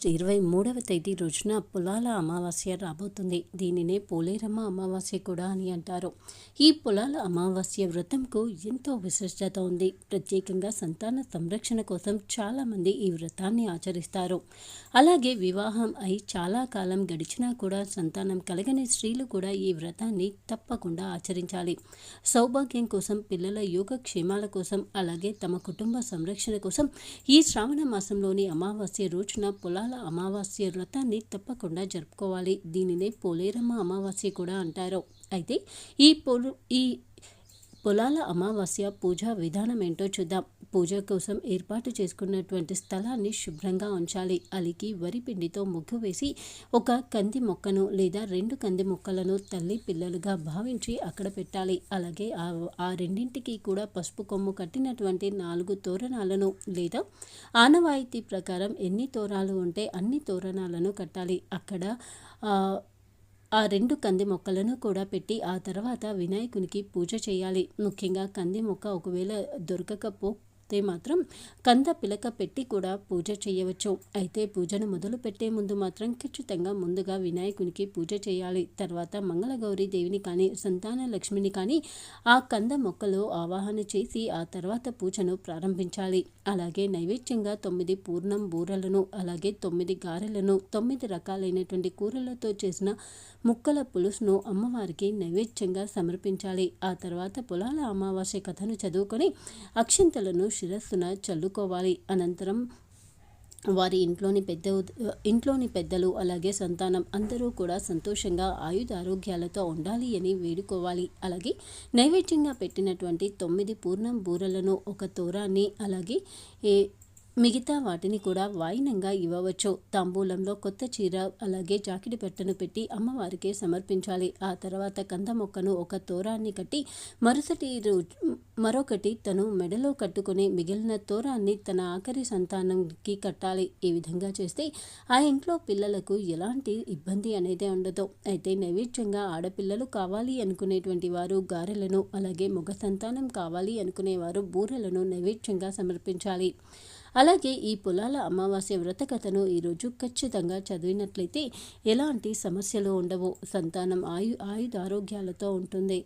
August ఇరవై మూడవ తేదీ రోజున పొలాల అమావాస్య రాబోతుంది. దీనినే పోలేరమ్మ అమావాస్య కూడా అని అంటారు. ఈ పొలాల అమావాస్య వ్రతంకు ఎంతో విశిష్టత ఉంది. ప్రత్యేకంగా సంతాన సంరక్షణ కోసం చాలామంది ఈ వ్రతాన్ని ఆచరిస్తారు. అలాగే వివాహం అయి చాలా కాలం గడిచినా కూడా సంతానం కలగని స్త్రీలు కూడా ఈ వ్రతాన్ని తప్పకుండా ఆచరించాలి. సౌభాగ్యం కోసం పిల్లల యోగక్షేమాల కోసం అలాగే తమ కుటుంబ సంరక్షణ కోసం ఈ శ్రావణ మాసంలోని అమావాస్య రోజున పొలాల అమావాస్య వ్రతాన్ని తప్పకుండా జరుపుకోవాలి. దీనినే పోలేరమ్మ అమావాస్య కూడా అంటారు. అయితే ఈ పొలు ఈ పొలాల అమావాస్య పూజా విధానం ఏంటో చూద్దాం. పూజ కోసం ఏర్పాటు చేసుకున్నటువంటి స్థలాన్ని శుభ్రంగా ఉంచాలి. అలికి వరి పిండితో ముగ్గు వేసి ఒక కంది మొక్కను లేదా రెండు కంది మొక్కలను తల్లి పిల్లలుగా భావించి అక్కడ పెట్టాలి. అలాగే ఆ ఆ రెండింటికి కూడా పసుపు కొమ్ము కట్టినటువంటి నాలుగు తోరణాలను లేదా ఆనవాయితీ ప్రకారం ఎన్ని తోరాలు ఉంటే అన్ని తోరణాలను కట్టాలి. అక్కడ ఆ రెండు కంది మొక్కలను కూడా పెట్టి ఆ తర్వాత వినాయకునికి పూజ చేయాలి. ముఖ్యంగా కంది మొక్క ఒకవేళ దొరకకపో అయితే మాత్రం కంద పిలక పెట్టి కూడా పూజ చేయవచ్చు. అయితే పూజను మొదలు పెట్టే ముందు మాత్రం ఖచ్చితంగా ముందుగా వినాయకునికి పూజ చేయాలి. తర్వాత మంగళగౌరి దేవిని కానీ సంతాన లక్ష్మిని కానీ ఆ కంద మొక్కలో ఆవాహన చేసి ఆ తర్వాత పూజను ప్రారంభించాలి. అలాగే నైవేద్యంగా తొమ్మిది పూర్ణం బూరలను అలాగే తొమ్మిది గారెలను తొమ్మిది రకాలైనటువంటి కూరలతో చేసిన ముక్కల పులుసును అమ్మవారికి నైవేద్యంగా సమర్పించాలి. ఆ తర్వాత పొలాల అమావాస్య కథను చదువుకొని అక్షింతలను శిరస్సున చల్లుకోవాలి. అనంతరం వారి ఇంట్లోని పెద్ద ఇంట్లోని పెద్దలు అలాగే సంతానం అందరూ కూడా సంతోషంగా ఆయుధారోగ్యాలతో ఉండాలి అని వేడుకోవాలి. అలాగే నైవేద్యంగా పెట్టినటువంటి తొమ్మిది పూర్ణం బూరలను ఒక తోరాన్ని అలాగే ఏ మిగతా వాటిని కూడా వాయినంగా ఇవ్వవచ్చు. తాంబూలంలో కొత్త చీర అలాగే జాకిడి పెట్టను పెట్టి అమ్మవారికి సమర్పించాలి. ఆ తర్వాత కంద మొక్కను ఒక తోరాన్ని కట్టి మరుసటి మరొకటి తను మెడలో కట్టుకుని మిగిలిన తోరాన్ని తన ఆఖరి సంతానంకి కట్టాలి. ఈ విధంగా చేస్తే ఆ ఇంట్లో పిల్లలకు ఎలాంటి ఇబ్బంది అనేది ఉండదు. అయితే నైవేద్యంగా ఆడపిల్లలు కావాలి అనుకునేటువంటి వారు గారెలను అలాగే మగ సంతానం కావాలి అనుకునేవారు బూరెలను నైవేద్యంగా సమర్పించాలి. అలాగే ఈ పొలాల అమావాస్య వ్రత కథను ఈరోజు ఖచ్చితంగా చదివినట్లయితే ఎలాంటి సమస్యలు ఉండవు. సంతానం ఆయు ఆయుధారోగ్యాలతో ఉంటుంది.